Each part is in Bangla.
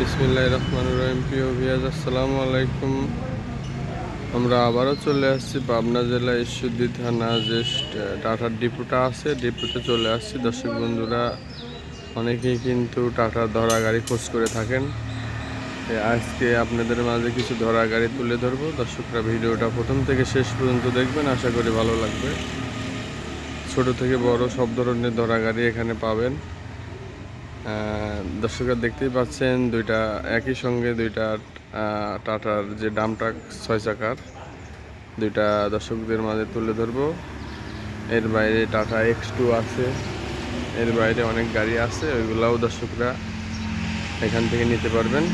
বিসমিল্লাহ রহমান রহিম। প্রিয় ভিয়াজ আসসালামু আলাইকুম। আমরা আবারও চলে আসছি পাবনা জেলা ঈশ্বরদী থানা, যে টাটার ডিপোটা আছে, ডিপোতে চলে আসছি। দর্শক বন্ধুরা, অনেকেই কিন্তু টাটার ধরা গাড়ি খোঁজ করে থাকেন। আজকে আপনাদের মাঝে কিছু ধরা গাড়ি তুলে ধরবো। দর্শকরা ভিডিওটা প্রথম থেকে শেষ পর্যন্ত দেখবেন, আশা করি ভালো লাগবে। ছোট থেকে বড় সব ধরনের ধরা গাড়ি এখানে পাবেন। দর্শকরা দেখতেই পাচ্ছেন দুইটা একই সঙ্গে দুইটা টাটার যে ডাম ট্রাক ছয় চাকার, দুইটা দর্শকদের মাঝে তুলে ধরবো। এর বাইরে টাটা এক্স টু আছে, এর বাইরে অনেক গাড়ি আছে, ওইগুলাও দর্শকরা এখান থেকে নিতে পারবেন।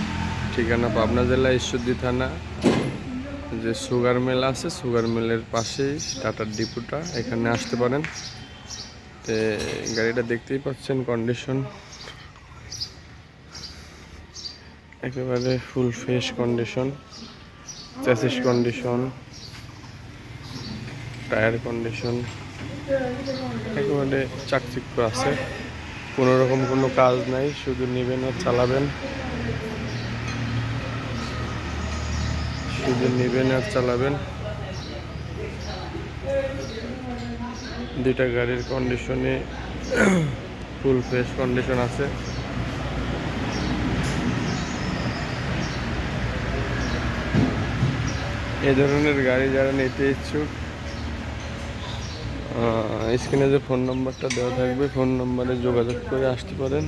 ঠিকানা পাবনা জেলা ঈশ্বরদী থানা, যে সুগার মিল আছে, সুগার মিলের পাশেই টাটার ডিপুটা, এখানে আসতে পারেন। তে গাড়িটা দেখতেই পাচ্ছেন কন্ডিশন একেবারে full fresh condition chassis condition tyre condition একেবারে চাকচিক্য আছে। কোনো রকম কোনো কাজ নাই, শুধু নেবেন আর চালাবেন। শুধু নেবেন আর চালাবেন। দুইটা গাড়ির কন্ডিশনে ফুল ফ্রেশ কন্ডিশন আছে। এই ধরনের গাড়ি যারা নিতে ইচ্ছুক স্ক্রিনে যে ফোন নাম্বারটা দেওয়া থাকবে, ফোন নাম্বারে যোগাযোগ করে আসতে পারেন।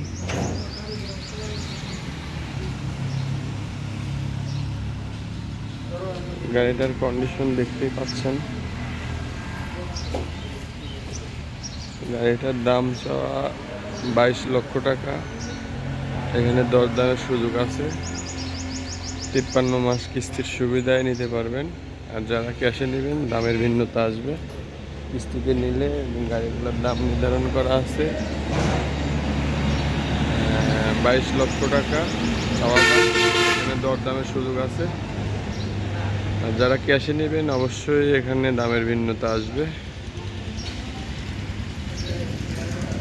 গাড়িটার কন্ডিশন দেখতেই পাচ্ছেন। গাড়িটার দাম চাওয়া বাইশ লক্ষ টাকা। এখানে দরদামের সুযোগ আছে। তিপ্পান্ন মাস কিস্তির সুবিধায় নিতে পারবেন। আর যারা ক্যাশে নেবেন, দামের ভিন্নতা আসবে। কিস্তিতে নিলে গাড়িগুলোর দাম নির্ধারণ করা আছে। বাইশ লক্ষ টাকা। দাম। এখানে দরদামের সুযোগ আছে। আর যারা ক্যাশে নেবেন, অবশ্যই এখানে দামের ভিন্নতা আসবে।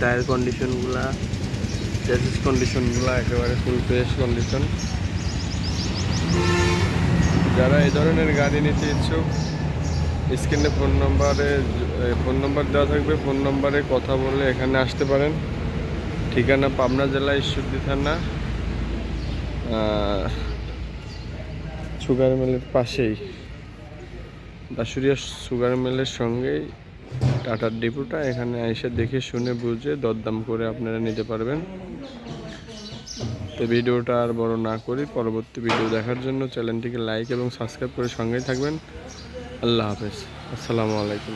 টায়ার কন্ডিশনগুলা চ্যাসিস কন্ডিশনগুলো একেবারে ফুল ফ্রেশ কন্ডিশন যারা এই ধরনের গাড়ি নিতে ইচ্ছুক, স্ক্রিনে ফোন নম্বরে ফোন নম্বর দেওয়া থাকবে। ফোন নম্বরে কথা বলে এখানে আসতে পারেন। ঠিকানা পাবনা জেলা ঈশ্বরদী থানা। সুগার মিলের পাশেই। দাসুরিয়া সুগার মিলের সঙ্গেই টাটার ডিপুটা। এখানে এসে দেখে শুনে বুঝে দরদাম করে আপনারা নিতে পারবেন। তো ভিডিওটা আর বড় না করি পরবর্তী ভিডিও দেখার জন্য চ্যানেলটিকে লাইক এবং সাবস্ক্রাইব করে সঙ্গেই থাকবেন। আল্লাহ হাফেজ। আসসালামু আলাইকুম।